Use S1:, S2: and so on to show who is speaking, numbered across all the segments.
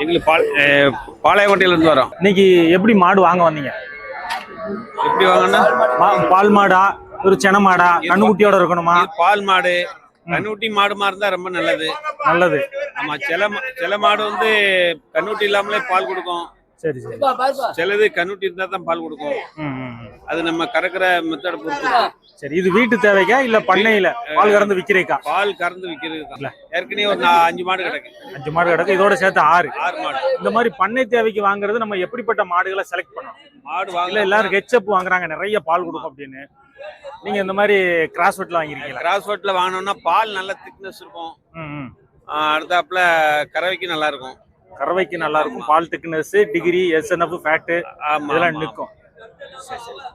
S1: எங்களுக்கு இருந்து வரோம்.
S2: இன்னைக்கு எப்படி மாடு வாங்க வந்தீங்க?
S1: எப்படி வாங்கன்னா
S2: மா- பால் மாடா ஒரு சென மாடா கண்ணுக்குட்டியோட இருக்கணுமா?
S1: பால் மாடு. கண்ணுட்டி மாடு மாதிரி இருந்தா ரொம்ப நல்லது.
S2: நல்லது.
S1: ஆமா சில சில மாடு வந்து கண்ணுட்டி இல்லாமலே பால் கொடுக்கும்.
S2: சரி சரி.
S1: சிலது கண்ணுட்டி இருந்தா தான் பால் கொடுக்கும்.
S2: ம், ம், ம்.
S1: அது நம்ம கறக்கிற மெத்தட பொறுத்து
S2: சரி இது வீட்டு தேவைக்கா இல்ல பண்ணையில? பால் கறந்து விக்கிறேக்கா
S1: பால் கறந்து விக்கிறது தான். ஏற்கனவே ஒரு அஞ்சு மாடு கிடக்கு.
S2: அஞ்சு மாடு கிடக்கு இதோட சேர்த்து ஆறு.
S1: ஆறு மாடு.
S2: இந்த மாதிரி பண்ணை தேவைக்கு வாங்குறது நம்ம எப்படிப்பட்ட மாடுகளை செலக்ட் பண்ணணும்?
S1: மாடு
S2: இல்ல
S1: வாங்கல
S2: எல்லாரும் ஹெச்அப் வாங்குறாங்க நிறைய பால் கொடுக்கும் அப்படின்னு. நீங்க இந்த மாதிரி கிராஸ் வெட்ல வாங்கிருக்கீங்களா?
S1: கிராஸ் வெட்ல வாங்கினோம்னா பால் நல்ல திக்னஸ் இருக்கும்.
S2: ம், ம்.
S1: ஆஹ் அடுத்தாப்புல கறவைக்கு நல்லா இருக்கும்.
S2: கறவைக்கு நல்லா இருக்கும் பால் திக்னஸ் டிகிரி எஸ்என்எஃப் ஃபேட்டு இதெல்லாம். நிற்கும்.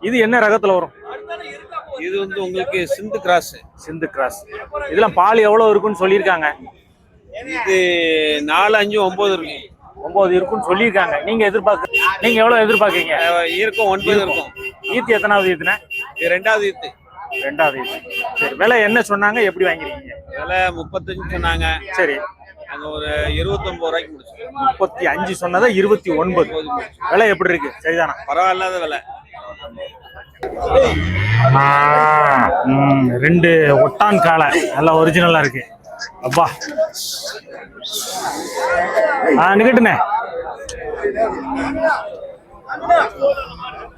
S2: இது என்ன ரகத்துல வரும்?
S1: இது வந்து உங்களுக்கு சிந்து கிராஸ்.
S2: சிந்து கிராஸ். இதெல்லாம் பால் எவ்வளவு இருக்குன்னு சொல்லியிருக்காங்க.
S1: இது நாலு அஞ்சு ஒன்பது இருக்கும்
S2: ஒன்பது இருக்குன்னு சொல்லியிருக்காங்க. நீங்க எதிர்பார்க்க நீங்க எவ்வளவு எதிர்பார்க்கீங்க
S1: இருக்கும் ஒன்பது இருக்கும்.
S2: ஈத்து எத்தனாவது ஈத்துன?
S1: இது ரெண்டாவது ஈத்து.
S2: ரெண்டாவது ஈத்து. சரி விலை என்ன சொன்னாங்க? எப்படி வாங்கிருக்கீங்க?
S1: விலை முப்பத்தஞ்சு சொன்னாங்க.
S2: சரி.
S1: ஒரு ரூபாய்க்கு முடிச்சு
S2: முப்பத்தி அஞ்சு சொன்னதை இருபத்தி ஒன்பது. விலை எப்படி இருக்கு? சரிதானா?
S1: பரவாயில்லாத விலை.
S2: ரெண்டு ஒட்டான் காளை. நல்லா ஒரிஜினலா இருக்கு. அப்பா. ஆ நிக்கட்டுண்ணே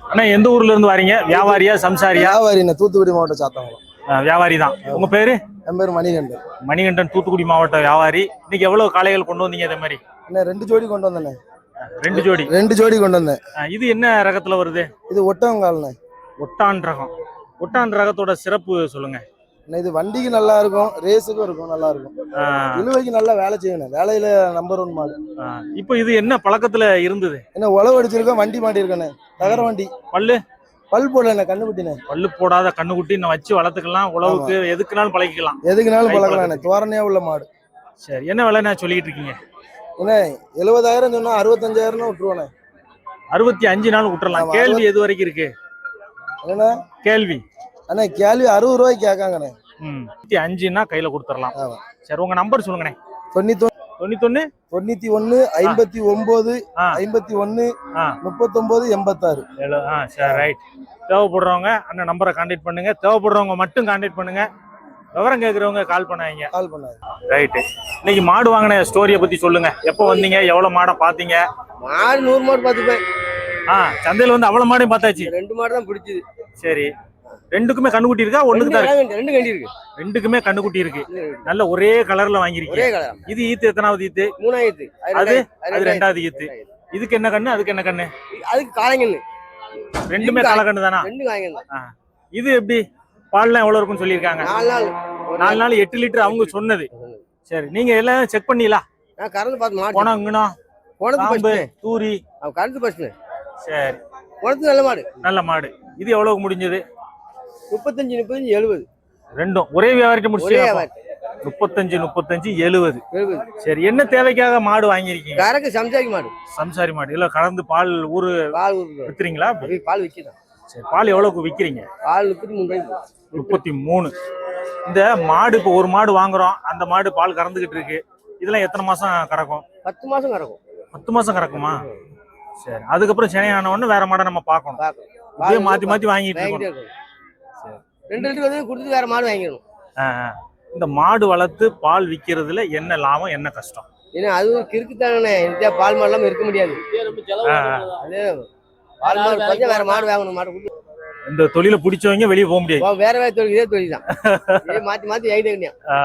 S2: அண்ணா எந்த ஊர்ல இருந்து வரீங்க? வியாபாரியா சம்சாரியா?
S3: வியாபாரிண்ணே தூத்துக்குடி மாவட்டம் சாத்தவங்களம்
S2: ஆ, வியாபாரி தான். உங்க பேரு?
S3: என் பேர் மணிகண்டன்.
S2: மணிகண்டன் தூத்துக்குடி மாவட்ட வியாபாரி. இன்னைக்கு எவ்வளவு காளைகள் கொண்டு வந்தீங்க இதே மாதிரி?
S3: என்ன ரெண்டு ஜோடி கொண்டு வந்தேண்ணே.
S2: ரெண்டு ஜோடி.
S3: ரெண்டு ஜோடி கொண்டு வந்தேன்.
S2: இது என்ன ரகத்துல வருது?
S3: இது ஒட்டவங்கால்ண்ணே
S2: ஒட்டான் ரகம். ஒட்டான் ரகத்தோட சிறப்பு சொல்லுங்க.
S3: இது வண்டிக்கு நல்லா இருக்கும் ரேஸுக்கும் இருக்கும் நல்லா இருக்கும். இழுவைக்கு நல்லா வேலை செய்யணும் வேலையில நம்பர் ஒன் மாடு.
S2: இப்போ இது என்ன பழக்கத்துல இருந்தது?
S3: என்ன உழவு அடிச்சிருக்கோம் வண்டி மாட்டி இருக்கண்ணே தகர வண்டி.
S2: பல்லு?
S3: பல் போடலண்ணே கண்ணுக்குட்டிண்ணே
S2: பல்லு போடாத கண்ணுக்குட்டி இன்னும் வச்சு வளர்த்துக்கலாம். உழவுக்கு எதுக்குனாலும் பழகிக்கலாம்.
S3: எதுக்குனாலும். பழக்கலாண்ணே தோரணையா உள்ள மாடு.
S2: சரி என்ன விலை நான் சொல்லிட்டு இருக்கீங்க?
S3: என்ன எழுபதாயிரம் சொன்னா அறுபத்தஞ்சாயிரம் விட்டுருவானே
S2: அறுபத்தி அஞ்சு நாள் விட்டுறலாம் கேள்வி எது வரைக்கும் இருக்கு?
S3: என்ன
S2: கேள்வி.
S3: அண்ணே கேள்வி அறுபது ரூபாய்க்கு கேட்காங்கண்ணே.
S2: ம் அறுபத்தி அஞ்சுனா கையில கொடுத்துடலாம். சரி உங்க நம்பர் சொல்லுங்கண்ணே.
S3: தொண்ணூத்தி
S2: தொண்ணூத்தொன்னு?
S3: தொண்ணூத்தி ஒண்ணு ஐம்பத்தி ஒன்பது
S2: ஆ.
S3: ஐம்பத்தி
S2: ஆ.
S3: முப்பத்தொன்பது எண்பத்தாறு.
S2: ஏழு ஆ சரி ரைட் தேவைப்படுறவங்க அண்ணன் நம்பரை கான்டாக்ட் பண்ணுங்க. தேவைப்படுறவங்க மட்டும் கான்டாக்ட் பண்ணுங்க. விவரம் கேட்குறவங்க கால் பண்ணாதீங்க.
S3: கால் பண்ணாது
S2: ரைட்டு இன்னைக்கு மாடு வாங்கின ஸ்டோரியை பத்தி சொல்லுங்க. எப்போ வந்தீங்க? எவ்வளவு மாடை பாத்தீங்க
S4: மாடு நூறு மாடு பார்த்துப்பேன்
S2: ஆ சந்தையில வந்து அவ்வளவு மாடையும் பார்த்தாச்சு.
S4: ரெண்டு மாடு தான் பிடிச்சது.
S2: சரி. ரெண்டுக்குமே கண்ணுக்குட்டி இருக்கா ஒண்ணுக்கு தான் இருக்கு?
S4: ரெண்டு கண்டி இருக்கு
S2: ரெண்டுக்குமே கண்ணுக்குட்டி இருக்கு நல்ல ஒரே கலர்ல வாங்கிருக்கீங்க
S4: ஒரே கலர்
S2: இது ஈத்து எத்தனாவது ஈத்து?
S4: மூணாயிரத்து
S2: அது அது? ரெண்டாவது. ஈத்து. இதுக்கு என்ன கண்ணு? அதுக்கு என்ன கண்ணு?
S4: அதுக்கு காளைங்கன்னு
S2: ரெண்டுமே காலக்கண்ணு தானா?
S4: ரெண்டு காளைங்கன்னு
S2: இது எப்படி? பால்லாம் எவ்வளவு இருக்கும்னு சொல்லியிருக்காங்க?
S4: நாலு நாள்.
S2: நாலு நாள் எட்டு லிட்டர் அவங்க சொன்னது. சரி நீங்க எல்லாம் செக் பண்ணீங்களா
S4: நான் கறந்து பார்த்து மாடு
S2: போனா இங்கனா?
S4: ஃபர்ஸ்ட்
S2: தூரி.
S4: கறந்து ஃபர்ஸ்ட்
S2: சரி.
S4: போனது நல்ல மாடு.
S2: நல்ல மாடு. இது எவ்வளவு முடிஞ்சது?
S4: முப்பத்தஞ்சு முப்பத்தஞ்சு எழுபது.
S2: ரெண்டும். ஒரே வியாபாரிட்ட முடிச்சு. முப்பத்தஞ்சு முப்பத்தஞ்சு எழுபது. சரி என்ன தேவைக்காக மாடு வாங்கியிருக்கீங்க?
S4: கறக்கு சம்சாரி மாடு.
S2: சம்சாரி மாடு. இல்ல கலந்து பால் ஊரு
S4: பால்.
S2: வித்துறீங்களா
S4: பால் விற்கிதான்
S2: சரி பால் எவ்வளவுக்கு விக்கிறீங்க?
S4: பால் முப்பத்தி மூணு
S2: முப்பத்தி மூணு. இந்த மாடு இப்போ ஒரு மாடு வாங்குறோம். அந்த மாடு பால் கறந்துகிட்டு இருக்கு. இதெல்லாம் எத்தனை மாசம் கறக்கும்?
S4: பத்து மாசம் கறக்கும்.
S2: பத்து மாசம் கறக்குமா? சரி அதுக்கப்புறம் சென்னை உடனே வேற மாடை நம்ம பார்க்கணும். இப்படியே மாத்தி மாத்தி வாங்கிட்டு
S4: இருக்கும். ரெண்டு லிட்டர் வந்து கொடுத்துட்டு வேற மாடு வாங்கிடணும்.
S2: இந்த மாடு வளர்த்து பால் விக்கிறதுல என்ன லாபம் என்ன கஷ்டம்?
S4: ஏன்னா அது கிறுக்குத்தானே இதே பால் மாடு இல்லாம இருக்க முடியாது. அது பால் மாடு கொஞ்சம் வேற மாடு வாங்கணும் மாடு கொடுத்து.
S2: இந்த தொழிலை பிடிச்சவங்க வெளியே போக முடியாது.
S4: வேற வேற தொழில் இதே தொழில் தான். மாத்தி மாத்தி
S2: ஆ,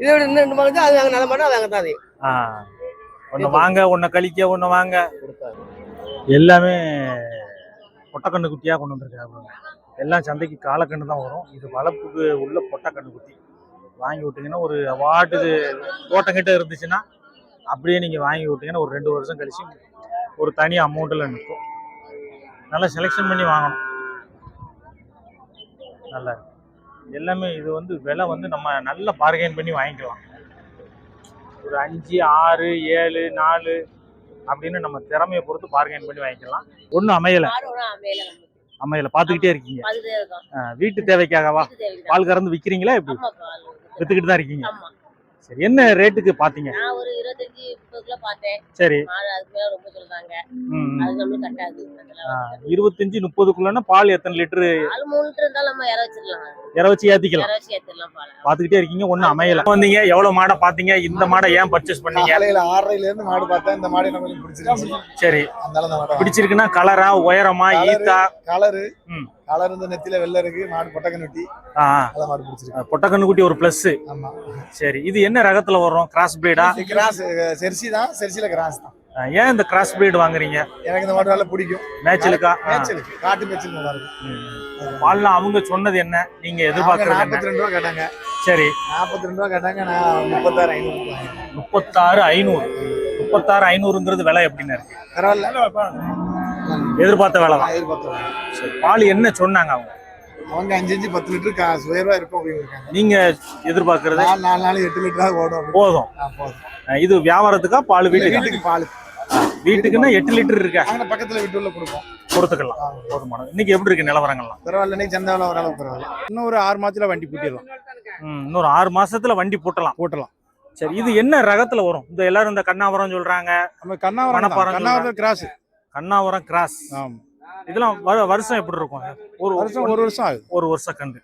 S4: இதை விட இன்னும் ரெண்டு மாடு அது வாங்க நல்ல மாடு வாங்க தான் அது.
S2: ஒண்ணு வாங்க ஒன்ன கழிக்க ஒண்ணு வாங்க. எல்லாமே பொட்டக்கண்ணு குட்டியா கொண்டு வந்திருக்காங்க எல்லாம் சந்தைக்கு காலக்கண்ணு தான் வரும். இது வளர்ப்புக்கு உள்ள பொட்டக்கண்ணு குத்தி வாங்கி விட்டீங்கன்னா ஒரு வாட்டுக்கு தோட்டங்கிட்ட இருந்துச்சுன்னா அப்படியே நீங்கள் வாங்கி விட்டீங்கன்னா ஒரு ரெண்டு வருஷம் கழிச்சு ஒரு தனி அமௌண்ட்டில் நிற்கும். நல்லா செலெக்ஷன் பண்ணி வாங்கணும். நல்லா இருக்கு. எல்லாமே இது வந்து விலை வந்து நம்ம நல்லா பார்கெயின் பண்ணி வாங்கிக்கலாம். ஒரு அஞ்சு ஆறு ஏழு நாலு அப்படின்னு நம்ம திறமையை பொறுத்து பார்கெயின் பண்ணி வாங்கிக்கலாம். ஒன்றும் அமையலை. அமையலை பார்த்துக்கிட்டே இருக்கீங்க. ஆ, வீட்டு தேவைக்காகவா? பால் கறந்து விற்கிறீங்களா எப்படி? வித்துக்கிட்டு தான் இருக்கீங்க. சரி என்ன ரேட்டுக்கு பாத்தீங்க?
S5: நான் ஒரு இருபத்தஞ்சு பார்த்தேன்.
S2: சரி.
S5: மாடு அதுக்கு மேல ரொம்ப சொல்றாங்க. அது கட்டாது
S2: இருபத்தஞ்சு பால் எத்தனை லிட்டரு?
S5: மூணு லிட்டர் இருந்தாலும் நம்ம இற வச்சிடலாம்
S2: இற வச்சு ஏத்திக்கலாம்.
S5: இற வச்சு ஏத்திடலாம் பால்.
S2: பாத்துக்கிட்டே இருக்கீங்க ஒண்ணும் அமையல. வந்தீங்க எவ்வளவு மாடை பாத்தீங்க இந்த மாடை ஏன் பர்ச்சேஸ் பண்ணீங்க?
S6: காலையில ஆறரைல இருந்து மாடு பார்த்தேன் இந்த மாடு எனக்கு கொஞ்சம் பிடிச்சிருந்துச்சு.
S2: சரி.
S6: அதனால
S2: பிடிச்சிருக்குன்னா கலரா உயரமா. ஈத்தா?
S6: கலரு
S2: ம்.
S6: கலர் இந்த நெத்தில வெள்ளை இருக்கு மாடு பொட்டக்கண்ணுட்டி அந்த மாடு பிடிச்சிருக்கு.
S2: பொட்டக்கண்ணுக்குட்டி ஒரு பிளஸ்
S6: ஆமா.
S2: சரி இது என்ன ரகத்துல வரும்? கிராஸ் பிரீடா
S6: கிராஸ் செர்சி தான் செர்சில கிராஸ் தான்.
S2: ஏன் இந்த கிராஸ் பிரீடு வாங்குறீங்க?
S6: எனக்கு இந்த மாடு நல்லா பிடிக்கும்.
S2: மேட்சலுக்கா
S6: மேய்ச்சலுக்கு காட்டு மேய்ச்சல் நல்லா இருக்கும்.
S2: பால்லாம் அவங்க சொன்னது என்ன? நீங்க எதிர்பார்க்கறது
S6: நாற்பத்தி ரெண்டு ரூபா கேட்டாங்க.
S2: சரி.
S6: நாற்பத்தி ரெண்டு ரூபா கேட்டாங்க நான் முப்பத்தாறு ஐநூறு.
S2: முப்பத்தாறு ஐநூறு. முப்பத்தாறு ஐநூறுங்கிறது விலை எப்படின்னு இருக்கு?
S6: பரவாயில்ல.
S2: எதிர்பார்த்த விலை தான்.
S6: நான் எதிர்பார்த்தேன்
S2: சரி, பால் என்ன சொன்னாங்க அவங்க?
S6: அவங்க அஞ்சு அஞ்சு பத்து லிட்டர் கா சுயரூபா இருக்கும் அப்படின்னு இருக்காங்க.
S2: நீங்க எதிர்பார்க்கறது?
S6: நாலு நாலு நாள் எட்டு லிட்டராக ஓடும் அப்படின்னு.
S2: போதும்.
S6: ஆ, போதும்.
S2: அஹ் இது வியாபாரத்துக்கா பால் வீட்டுக்கு?
S6: வீட்டுக்கு பால்.
S2: வீட்டுக்குன்னா எட்டு லிட்டர் இருக்கா?
S6: அங்கே பக்கத்துல வீட்டுல கொடுப்போம்.
S2: கொடுத்துக்கலாம்.
S6: ஆ,
S2: போதுமானது இன்னைக்கு எப்படி இருக்கு நிலவரங்கள்லாம்?
S6: பரவாயில்ல இன்னைக்கு சந்தை வேலை ஓரளவுக்கு பரவாயில்ல.
S7: இன்னும் ஒரு ஆறு மாசத்துல வண்டி பூட்டிடலாம்.
S2: ம், இன்னொரு ஆறு மாசத்துல வண்டி போட்டலாம்.
S7: போட்டலாம்.
S2: சரி இது என்ன ரகத்துல வரும்? இந்த எல்லாரும் இந்த கண்ணாவரம் சொல்றாங்க.
S7: நம்ம கண்ணாவரம்
S2: மணப்பாறை
S7: தான். கண்ணாவரம் கிராஸ்.
S2: கண்ணாவரம் கிராஸ்.
S7: ஆமா.
S2: இதெல்லாம் வருஷம் எப்படி இருக்கும்? ஒரு
S7: வருஷம் ஒரு வருஷம் ஆகுது.
S2: ஒரு வருஷம் கண்டு.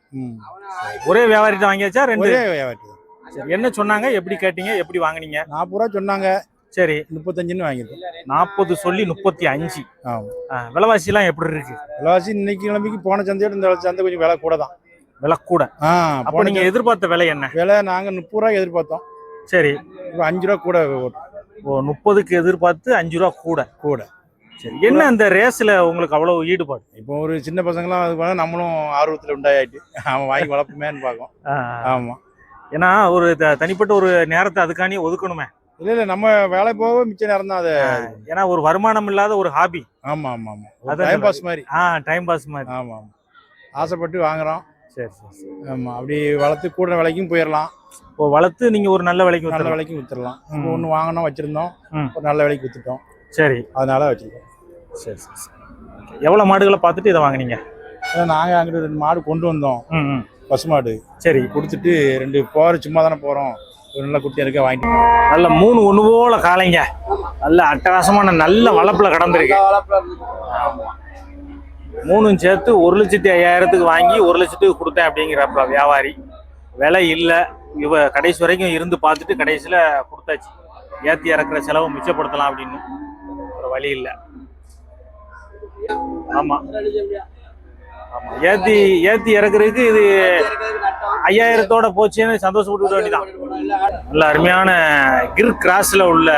S2: ஒரே வியாபாரிட்ட வாங்கியாச்சா? ரெண்டு?
S7: ஒரே வியாபாரி.
S2: சரி, என்ன சொன்னாங்க? எப்படி கேட்டீங்க? எப்படி வாங்குனீங்க?
S7: நாற்பது ரூபா சொன்னாங்க.
S2: சரி.
S7: முப்பத்தஞ்சுன்னு வாங்கியிருக்கோம்.
S2: நாற்பது சொல்லி முப்பத்தி அஞ்சு. விலைவாசி எல்லாம் எப்படி இருக்கு?
S7: விலைவாசி இன்னைக்கு கிழமைக்கு போன சந்தையோட இந்த சந்தை கொஞ்சம் விலை கூட தான்.
S2: விலை கூட. அப்ப நீங்க எதிர்பார்த்த விலை என்ன?
S7: விலை நாங்க முப்பது ரூபாய்க்கு எதிர்பார்த்தோம்.
S2: சரி.
S7: இப்போ அஞ்சு ரூபா கூட.
S2: ஓ முப்பதுக்கு எதிர்பார்த்து அஞ்சு ரூபா கூட.
S7: கூட.
S2: சரி என்ன அந்த ரேஸ்ல உங்களுக்கு அவ்வளவு ஈடுபாடு?
S7: இப்போ ஒரு சின்ன பசங்களாம் அது பண்ண நம்மளும் ஆர்வத்தில் உண்டாயிட்டு அவன் வாங்கி வளர்ப்புமேன்னு பார்க்கும்.
S2: ஆ,
S7: ஆமா.
S2: ஏன்னா ஒரு தனிப்பட்ட ஒரு நேரத்தை அதுக்காண்டி ஒதுக்கணுமே.
S7: இல்ல இல்ல நம்ம வேலை போக மிச்ச நேரம் தான் அது.
S2: ஏன்னா ஒரு வருமானம் இல்லாத ஒரு ஹாபி
S7: ஆமா ஆமா ஆமா. டைம் பாஸ் மாதிரி.
S2: ஆ டைம் பாஸ் மாதிரி.
S7: ஆமா ஆமா. ஆசைப்பட்டு வாங்குறோம்.
S2: சரி சரி
S7: ஆமா அப்படி வளர்த்து கூட விலைக்கும் போயிடலாம்
S2: இப்போ வளர்த்து நீங்க ஒரு நல்ல விலைக்கு
S7: நல்ல. விலைக்கும் வித்துடலாம் ஒன்று வாங்கினோம் வச்சிருந்தோம். ஒரு நல்ல விலைக்கு வித்துட்டோம்.
S2: சரி.
S7: அதனால வச்சிருக்கோம்.
S2: சரி சரி சரி. எவ்வளவு மாடுகளை பார்த்துட்டு இதை வாங்குனீங்க?
S7: ஏன்னா நாங்கள் அங்கிட்டு ரெண்டு மாடு கொண்டு வந்தோம்.
S2: ம்
S7: பசு மாடு.
S2: சரி.
S7: கொடுத்துட்டு ரெண்டு போகிற சும்மா தானே போகிறோம் ஒரு நல்ல குட்டி இருக்க வாங்கிட்டு.
S2: நல்ல மூணு ஒண்ணு போல காளைங்க. நல்ல அட்டகாசமான நல்ல வளப்புல கடந்திருக்கு. ஆமா. மூணும் சேர்த்து ஒரு லட்சத்தி ஐயாயிரத்துக்கு வாங்கி ஒரு லட்சத்துக்கு கொடுத்தேன் அப்படிங்கிறப்ப வியாபாரி. விலை இல்லை. இவ கடைசி வரைக்கும் இருந்து பார்த்துட்டு கடைசியில் கொடுத்தாச்சு. ஏற்றி இறக்குற செலவை மிச்சப்படுத்தலாம் அப்படின்னு. ஒரு வழி இல்லை. ஆமா. ஆமா. ஏத்தி ஏத்தி இறக்குறதுக்கு இது ஐயாயிரத்தோட போச்சுன்னு சந்தோஷப்பட்டு விட வேண்டியதான் நல்ல அருமையான கிர் கிராஸ்ல உள்ள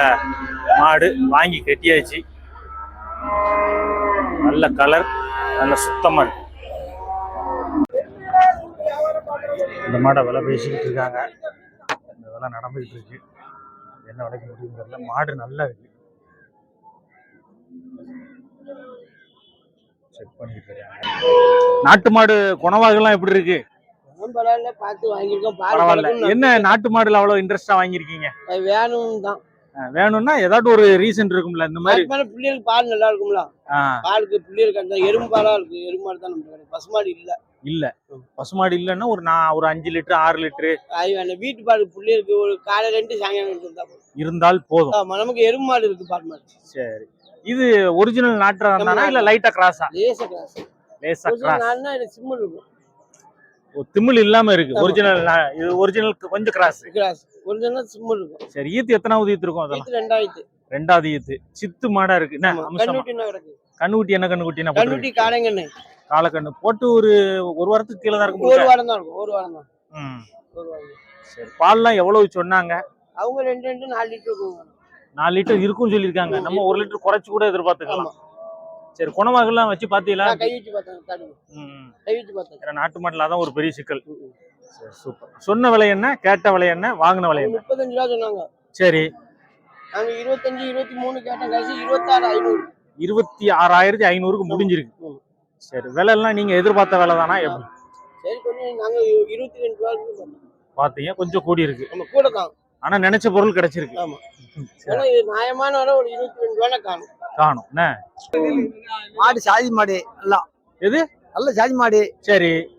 S2: மாடு வாங்கி கட்டியாச்சு. நல்ல கலர் நல்ல சுத்தமா இருக்கு. இந்த மாடை விலை பேசிக்கிட்டு இருக்காங்க. இந்த விலை நடந்துகிட்டு இருக்கு. என்ன விலைக்கு முடியும் தெரியல. மாடு நல்லா இருக்கு. பண்ணிட்டு இருக்காங்க நாட்டு மாடு குணவாகலாம் எப்படி இருக்கு?
S8: பரவாயில்ல.
S2: என்ன நாட்டு மாடுல அவ்வளவு இன்ட்ரெஸ்டா வாங்கியிருக்கீங்க?
S8: அது வேணும் தான்.
S2: வேணும்னா ஏதாட்டும் ஒரு ரீசன் இருக்கும்ல இந்த மாதிரி?
S8: பிள்ளைகளுக்கு பால் நல்லா இருக்கும்ல. பாலுக்கு பிள்ளைகளுக்கு எறும்பு பாலா இருக்கு. எருமாடு தான் நம்ம கிடைக்கும் பசுமாடு இல்ல.
S2: இல்ல. பசுமாடு இல்லைன்னா ஒரு நான் ஒரு அஞ்சு லிட்டர் ஆறு லிட்டர்.
S8: வீட்டு பால் பிள்ளைகளுக்கு ஒரு காலையில ரெண்டு சாயங்காலம்.
S2: இருந்தால் போதும்.
S8: நமக்கு எருமை மாடு இருக்கு பால் மாடு.
S2: சரி. இது ஒரிஜினல் நாட்டு ரகம் தானா இல்ல லைட்டா கிராஸா
S8: லேச கிளாஸ்
S2: லேசா கிராஸ்
S8: எனக்கு சிம்மல் இருக்கும்.
S2: திமிழ் இல்லாம இருக்கு. ஒரிஜினல் இது ஒரிஜினல் கொஞ்சம் கிராஸ்
S8: கிளாஸ் ஒரிஜினல் சிம்மல் இருக்கும்.
S2: சரி ஈத்து எத்தனாவது ஈத்து இருக்கும் அதெல்லாம்?
S8: ரெண்டாயிரத்து
S2: ரெண்டாவது ஈத்து. சித்து மாடா இருக்கு. என்ன
S8: கண்ணுட்டினா கிடக்கு?
S2: கண்ணுக்குட்டி என்ன கண்ணுக்குட்டினா
S8: கண்ணுட்டி காளைங்கண்ணு.
S2: காலக்கண்ணு போட்டு ஒரு ஒரு வாரத்துக்கு கீழே தான் இருக்கும்
S8: இருக்கும். ஒரு வாரம் தான்.
S2: ம்.
S8: ஒரு வாரம். தான்.
S2: சரி பால்லாம் எவ்வளவு சொன்னாங்க?
S8: அவங்க ரெண்டு ரெண்டு நாலு லிட்டர் இருக்குங்க
S2: நாலு லிட்டர் இருக்கும்னு சொல்லியிருக்காங்க. நம்ம ஒரு லிட்டர் குறைச்சு கூட எதிர்பார்த்துக்கலாம். சரி குணவாகலாம் வச்சு ஏன்னா நாட்டு மாட்டுல தான் ஒரு பெரிய சிக்கல். சூப்பர். சொன்ன விலை என்ன கேட்ட விலை என்ன வாங்கின விலை என்ன?
S8: முப்பத்தஞ்சு ரூபா சொன்னாங்க.
S2: சரி.
S8: நாங்க இருபத்தஞ்சு இருபத்தி மூணு கேட்டோம் கடைசி இருபத்தாறு ஐநூறு.
S2: இருபத்தி ஆறாயிரத்தி ஐநூறுக்கு முடிஞ்சிருக்கு. சரி விலை எல்லாம் நீங்க எதிர்பார்த்த விலை தானா எப்படி?
S8: சரி கொஞ்சம் நாங்க இருபத்தி ரெண்டு ரூபா பார்த்தோம்.
S2: பாத்தீங்க கொஞ்சம் கூடி இருக்கு
S8: நம்ம கூட தான்.
S2: ஆனா நினைச்ச பொருள் கிடைச்சிருக்கு.
S8: ஆமா.
S2: சரி,
S8: ஆனா இது நியாயமான வர ஒரு இருபத்தி ரெண்டு ரூபா காணும்.
S2: காணும். என்ன?
S3: மாடு சாதி மாடு எல்லாம்.
S2: எது?
S3: நல்ல சாதி மாடு.
S2: சரி.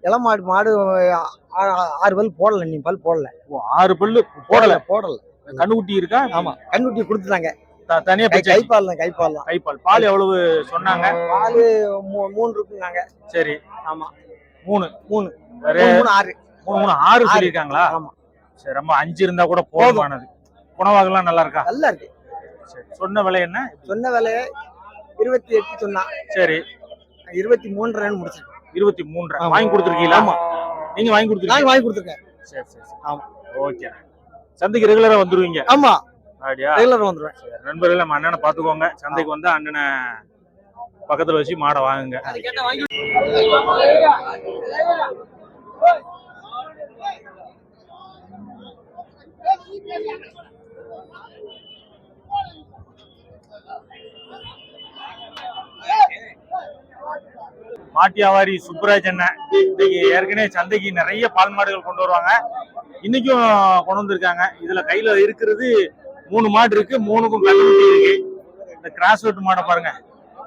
S3: இளம் மாடு மாடு ஆ- ஆறு பல் போடல நீ பல் போடல.
S2: ஓ, ஆறு பல்லு போடல.
S3: போடல
S2: கண்ணுக்குட்டி இருக்கா?
S3: ஆமா கண்ணுட்டி கொடுத்துட்டாங்க.
S2: த- தனியா
S3: கை
S2: பிச்சை
S3: கைப்பால் தான் கைப்பால் தான்
S2: கைப்பால். பால் எவ்வளவு சொன்னாங்க?
S3: பால் மூணு இருக்குங்க
S2: சரி.
S3: ஆமா.
S2: மூணு.
S3: மூணு.
S2: வேற?
S3: மூணு மூணு ஆறு.
S2: மூணு மூணு ஆறு
S3: ஆறு.
S2: சொல்லியிருக்காங்களா?
S3: ஆமா.
S2: சரி ரொம்ப அஞ்சு இருந்தா கூட போதுமானது. குணவாகலாம் நல்லா இருக்கா
S3: நல்லா இருக்கு
S2: சரி சொன்ன விலை என்ன?
S3: சொன்ன விலைய இருபத்தி எட்டு சொன்னான்
S2: சரி.
S3: இருபத்தி மூன்று ரன் முடிச்சிருக்கேன்
S2: இருபத்தி மூன்று. வாங்கி கொடுத்துருக்கீங்களா?
S3: ஆமா.
S2: நீங்க வாங்கி கொடுத்துருக்கீங்க?
S3: நான் வாங்கி கொடுத்துருக்கேன்.
S2: சரி சரி.
S3: ஆமா.
S2: ஓகே. சந்தைக்கு ரெகுலரா வந்துருவீங்க?
S3: ஆமா.
S2: அப்படியா?
S3: ரெகுலர் வந்துருவேன்.
S2: நண்பர்களே நம்ம அண்ணனை பாத்துக்கோங்க சந்தைக்கு வந்து அண்ணனை பக்கத்துல வச்சு மாடை வாங்குங்க. மாட்டியாவாரி சுப்ராஜ் அண்ணன். இன்னைக்கு ஏற்கனவே சந்தைக்கு நிறைய பால் மாடுகள் கொண்டு வருவாங்க. இன்னைக்கும் கொண்டு வந்திருக்காங்க. இதுல கையில இருக்கிறது மூணு மாடு இருக்கு. மூணுக்கும் கண்ணுக்குட்டி இருக்கு. இந்த கிராஸ் வெட் மாடை பாருங்க.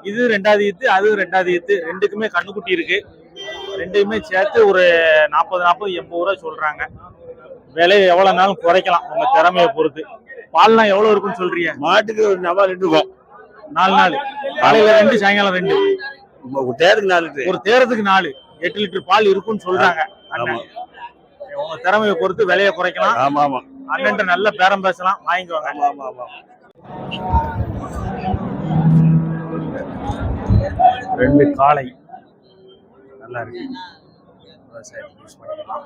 S2: இது ரெண்டாவது ஈத்து அது ரெண்டாவது ஈத்து. ரெண்டுக்குமே கண்ணுக்குட்டி இருக்கு. ரெண்டையுமே சேர்த்து ஒரு நாற்பது நாற்பது எண்பது ரூபா சொல்றாங்க. விலையை எவ்வளவு நாளும் குறைக்கலாம். உங்க திறமையை பொறுத்து. பால்லாம் எவ்வளவு இருக்குன்னு சொல்றீங்க?
S9: மாட்டுக்கு ஒரு நவா ரெண்டு
S2: நாலு நாள் காலையில ரெண்டு சாயங்காலம் ரெண்டு.
S9: தேருக்கு நாலு லிட்டரு.
S2: ஒரு தேரத்துக்கு நாலு. எட்டு லிட்டர் பால் இருக்குன்னு சொல்றாங்க. உங்க திறமையை பொறுத்து விலையை குறைக்கலாம்.
S9: ஆமா ஆமா.
S2: அண்ணன் நல்ல பேரம் பேசலாம். வாங்கிக்குவாங்க
S9: ஆமா ஆமா ஆமா.
S2: ரெண்டு காளை. நல்லா இருக்கு. விவசாயத்துக்கு யூஸ் பண்ணிக்கலாம்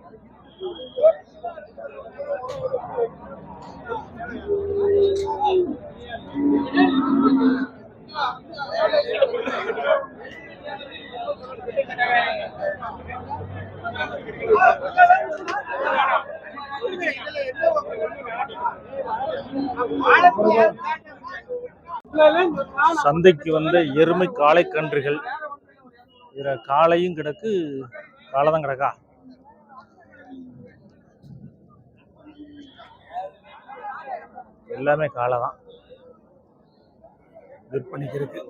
S2: சந்தைக்கு வந்த எருமை காளை கன்றுகள். இதில் காளையும் கிடக்கு காளை தான் கிடக்கா? எல்லாமே காளை தான் விற்பனைக்கு இருக்கு.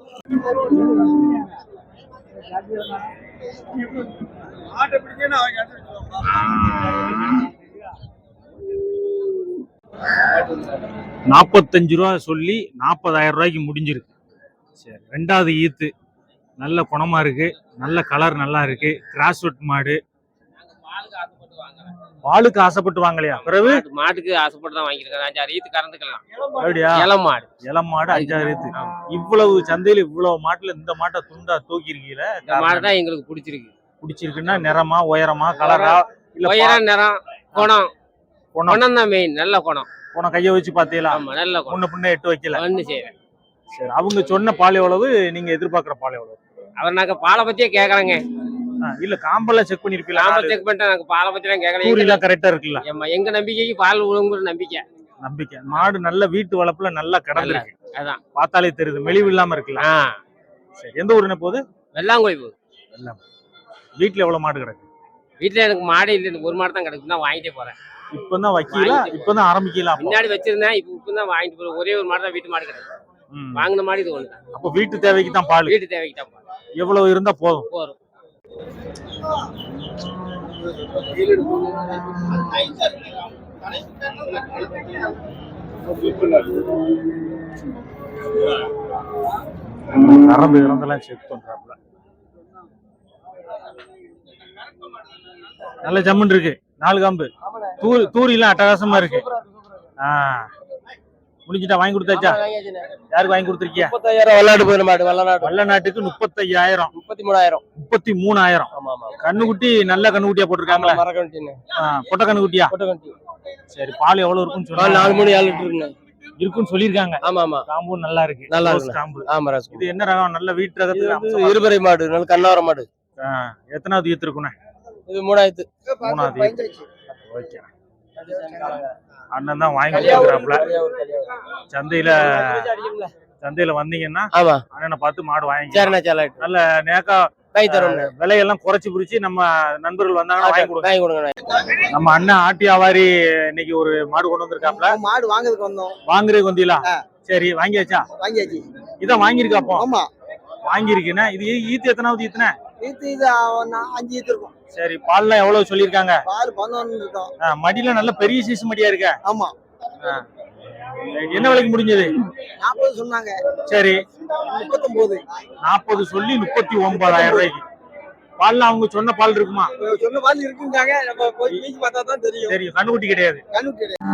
S2: நாற்பத்தஞ்சு ரூபா சொல்லி நாற்பதாயிரம் ரூபாய்க்கு முடிஞ்சிருக்கு. சரி ரெண்டாவது ஈத்து. நல்ல குணமா இருக்கு நல்ல கலர் நல்லா இருக்கு கிராஸ்வெட் மாடு. பாலுக்கு ஆசைப்பட்டு வாங்கலையா? பிறகு?
S5: மாட்டு- மாட்டுக்கு ஆசைப்பட்டு தான் வாங்கியிருக்கேன். அஞ்சாறு ஈத்து கறந்துக்கலாம்.
S2: அப்படியா?
S5: இளம் மாடு.
S2: இளம் மாடு அஞ்சாறு ஈத்து. இவ்வளவு சந்தையில இவ்வளவு மாட்டுல இந்த மாட்டை துண்டா தூக்கி இருக்கீல
S5: இந்த மாடு தான் எங்களுக்கு பிடிச்சிருக்கு.
S2: பிடிச்சிருக்குன்னா நிறமா உயரமா கலரா இல்ல
S5: உயரம் நிறம் குணம்.
S2: குணம்.
S5: குணம் தான் மெயின் நல்ல குணம்.
S2: போன கைய வச்சு பாத்தீங்களா
S5: நல்ல குணம்.
S2: பின்ன எட்டு வைக்கல.
S5: ஒண்ணு செய்யறேன்
S2: சரி அவங்க சொன்ன பால் எவ்வளவு நீங்க எதிர்பார்க்கிற பால் எவ்வளவு
S5: அவர் நாங்க பாலை பத்தியே கேக்குறேங்க
S2: ஆ, இல்ல காம்பெல்லாம் செக் பண்ணிருப்பீங்களா?
S5: நாம செக் பண்ணிட்டு நாங்க பாலை பத்தி எல்லாம் கேட்கல
S2: கூறிலாம் கரெக்டா இருக்குல்ல?
S5: எங்க- எங்க நம்பிக்கைக்கு பால் விழுங்குற நம்பிக்கை.
S2: நம்பிக்கை. மாடு நல்ல வீட்டு வளர்ப்புல நல்லா கிடந்திருக்கு.
S5: அதான்.
S2: பார்த்தாலே தெரியுது மெலிவு இல்லாம இருக்குல்ல? சரி எந்த ஊருன்னு போகுது?
S5: வெள்ளாங்குழி போகுது.
S2: வீட்டுல எவ்வளவு மாடு கிடக்கு?
S5: வீட்டுல எனக்கு மாடு இல்லை ஒரு மாடு தான் கிடக்கு தான் வாங்கிட்டே போறேன்.
S2: இப்பதான் வைக்கல இப்பதான் ஆரம்பிக்கல அப்போ.
S5: முன்னாடி வச்சிருந்தேன் இப்ப இப்ப தான் வாங்கிட்டு போறேன். ஒரே ஒரு மாடு தான் வீட்டு மாடு கிடக்கு. வாங்கின மாடு இது தான்
S2: அப்போ வீட்டு தேவைக்கு தான் பால்.
S5: வீட்டு தேவைக்கு தான் பால்.
S2: எவ்வளவு இருந்தா போதும்.
S5: போறோம்
S2: நரம்பு இறந்தெல்லாம் செக் பண்றாப்ல நல்ல ஜம்முன் இருக்கு. நாலு காம்பு. தூரி தூரிலாம் அட்டகாசமா இருக்கு. ஆ. முடிஞ்சிட்டா வாங்கி கொடுத்தாச்சா? யாருக்கு வாங்கி கொடுத்துருக்கியா?
S4: முப்பத்தாயிரம் வெள்ளாடு போயிடும் மாடு வெள்ளநாடு.
S2: வல்ல நாட்டுக்கு முப்பத்தையாயிரம்.
S4: முப்பத்தி மூணாயிரம்
S2: முப்பத்தி மூணாயிரம்
S4: ஆமா ஆமா.
S2: கண்ணுக்குட்டி நல்ல கண்ணுக்குட்டியா போட்டிருக்காங்களா?
S4: மரக்கண்டின்னு
S2: ஆ, பொட்டை கண்ணுக்குட்டியா?
S4: கொட்டகண்டி
S2: சரி பால் எவ்வளவு இருக்குன்னு சொன்னா
S4: நாலு மூணு ஏழு லிட்டர்
S2: இருக்குன்னு சொல்லியிருக்காங்க.
S4: ஆமா ஆமா.
S2: காம்பு நல்லா இருக்கு.
S4: நல்லா இருக்கு.
S2: காம்பு.
S4: ஆமா
S2: இது என்ன ரகம்? நல்ல வீட்டு இருக்கு.
S4: இருபறை மாடு நல்ல கண்ணார மாடு.
S2: எத்தனாவது ஈத்து இருக்குண்ணே?
S4: இது மூணாயிரத்து.
S2: மூணாவது ஓகே. அண்ணன் தான் வாங்கி கொடுக்குறாப்புல சந்தையில சந்தையில வந்தீங்கன்னா அண்ணனை பார்த்து மாடு வாங்கி நல்ல நேக்கா விலையெல்லாம் குறைச்சு பிடிச்சி நம்ம நண்பர்கள் வந்தாங்கன்னா வாங்கி கொடுங்க.
S4: வாங்கி கொடுங்க
S2: நம்ம அண்ணன் ஆட்டி ஆவாரி இன்னைக்கு ஒரு மாடு கொண்டு வந்திருக்காப்ல
S3: மாடு வாங்குறதுக்கு வந்தோம்.
S2: வாங்குறதுக்கு வந்தீங்களா சரி வாங்கியாச்சா?
S3: வாங்கியாச்சு.
S2: இதான் வாங்கியிருக்கா அப்போ
S3: ஆமா.
S2: வாங்கியிருக்குண்ணே இது ஈத்து எத்தனாவது ஈத்துனே?
S3: இது இது நான் அஞ்சு இருக்கும்.
S2: சரி பால்லாம் எவ்வளவு சொல்லியிருக்காங்க?
S3: பால் பதினொன்று இருக்கும்.
S2: மடியில நல்ல பெரிய சீசு மடியா இருக்க?
S3: ஆமா.
S2: என்ன விலைக்கு முடிஞ்சது?
S3: நாற்பது சொன்னாங்க.
S2: சரி.
S3: முப்பத்தொன்பது
S2: நாற்பது சொல்லி முப்பத்தி ஒன்பதாயிரம் ரூபாய்க்கு. பால்லாம் அவங்க சொன்ன பால் இருக்குமா?
S3: சொன்ன பால் இருக்குங்காங்க நம்ம போய் பார்த்தா தான் தெரியும்.
S2: சரி கண்ணுக்குட்டி கிடையாது.
S3: கணக்கு கிடையாது.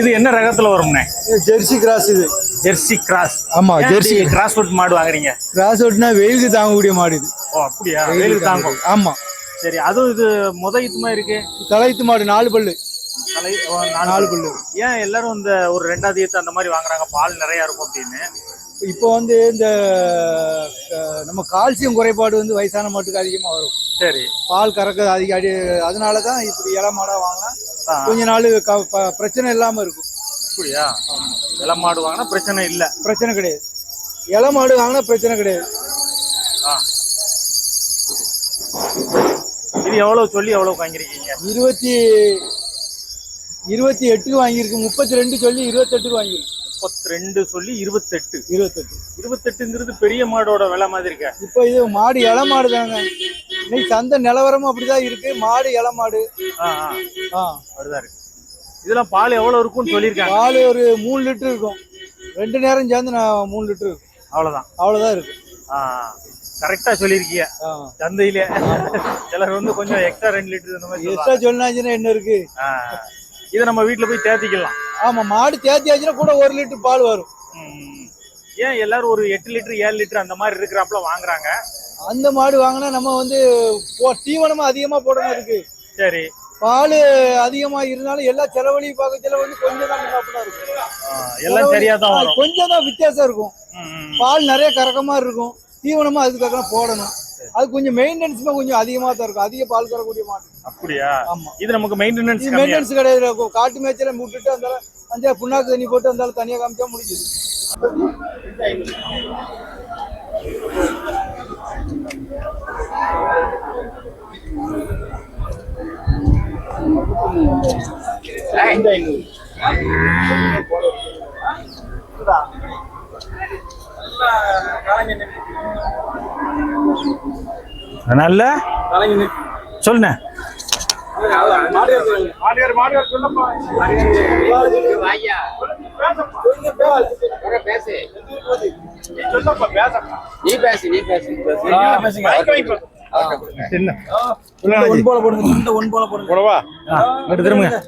S2: இது என்ன ரகத்துல வரும்ண்ணே
S10: ஜெர்சி கிராஸ் இது.
S2: Jersey cross.
S10: ஆமா ஜெர்சி.
S2: கிராஸ் ஃபுட் மாடு வாங்குறீங்க?
S10: கிராஸ் ஓட்டுனா வெயிலுக்கு தாங்கக்கூடிய மாடு இது.
S2: ஓ அப்படியா? வெயிலுக்கு தாங்கும்.
S10: ஆமா.
S2: சரி அதுவும் இது முத ஈத்துமா இருக்கு?
S10: தலைத்து மாடு நாலு பல்லு.
S2: நாலு பல்லு. ஏன் எல்லாரும் இந்த ஒரு ரெண்டாவது ஈத்து அந்த மாதிரி வாங்குறாங்க? பால் நிறைய இருக்கும் அப்படின்னு.
S10: இப்போ வந்து இந்த நம்ம கால்சியம் குறைபாடு வந்து வயசான மாட்டுக்கு அதிகமா வரும்.
S2: சரி.
S10: பால் கறக்க அதிக அடி அதனால தான் இப்படி இள மாடா வாங்கினா கொஞ்ச நாள் பிரச்சனை இல்லாம இருக்கும்.
S2: அப்படியா? இளம் மாடு வாங்கினா பிரச்சனை இல்ல.
S10: பிரச்சனை கிடையாது. இள மாடு வாங்கினா பிரச்சனை கிடையாது.
S2: இது எவ்வளவு சொல்லி எவ்வளவு வாங்கிருக்கீங்க
S10: இருபத்தி இருபத்தி எட்டுக்கு வாங்கியிருக்கு. முப்பத்தி ரெண்டு சொல்லி இருபத்தெட்டுக்கு வாங்கியிருக்கு.
S2: முப்பத்தி ரெண்டு சொல்லி இருபத்தெட்டு.
S10: இருபத்தெட்டு.
S2: இருபத்தெட்டுங்கிறது பெரிய மாடோட விலை மாதிரி இருக்க.
S10: இப்போ இது மாடு இள மாடு தாங்க. இன்னைக்கு சந்தை நிலவரமும் அப்படிதான் இருக்கு. மாடு இள மாடு.
S2: ஆ அப்படிதான் இருக்கு. இதெல்லாம் பால் எவ்வளவு இருக்கும்னு சொல்லியிருக்காங்க.
S10: பால் ஒரு மூணு லிட்டர் இருக்கும். ரெண்டு நேரம் சேர்ந்து நான் மூணு லிட்டர் இருக்கும்.
S2: அவ்வளவுதான்.
S10: அவ்வளவுதான் இருக்கு.
S2: ஆ கரெக்டா சொல்லியிருக்கீங்க.
S10: ஆ.
S2: சந்தையிலே. சிலர் வந்து கொஞ்சம் எக்ஸ்ட்ரா ரெண்டு லிட்டர் இந்த மாதிரி
S10: எக்ஸ்ட்ரா. சொன்னாச்சுன்னா என்ன இருக்கு.
S2: இதை நம்ம வீட்டுல போய் தேத்திக்கலாம்.
S10: ஆமா மாடு தேத்தியாச்சுன்னா கூட ஒரு லிட்டர் பால் வரும்.
S2: ஏன் எல்லாரும் ஒரு எட்டு லிட்டர் ஏழு லிட்டர் அந்த மாதிரி இருக்கிறாப்புல வாங்குறாங்க?
S10: அந்த மாடு வாங்கினா நம்ம வந்து தீவனமும் அதிகமா போடணும் அதுக்கு.
S2: சரி.
S10: பால் அதிகமா இருந்தாலும் எல்லா செலவழியும் பார்க்கச்சல வந்து கொஞ்சம் தான் முன்னாடி இருக்கும்.
S2: ஆ, எல்லாம் சரியா தான் வரும்.
S10: கொஞ்சம் தான் வித்தியாசம் இருக்கும். பால் நிறைய கறக்க மாதிரி இருக்கும். தீவனமும் அதுக்காக போடணும். அது கொஞ்சம் மெயின்டெனன்ஸுமே கொஞ்சம் அதிகமா தான் இருக்கும். அதிக பால் தரக்கூடிய மாடு.
S2: அப்படியா?
S10: ஆமா.
S2: இது நமக்கு மெயின்டெனன்ஸ்
S10: மெயின்டெனன்ஸ் கிடையாது. காட்டு மேய்ச்சல விட்டுட்டு அந்த அஞ்சா புண்ணாக்கு தண்ணி போட்டு அந்த தனியா காமிச்சா முடிஞ்சுது.
S2: நல்ல சொல்லுண்ணே.
S5: பேசு நீ பேசு. நீ பேசு
S2: என்ன
S3: ஒன் போல போடுங்க. இந்த ஒன் போல போடுங்க.
S7: போடவா?
S2: திரும்புங்க.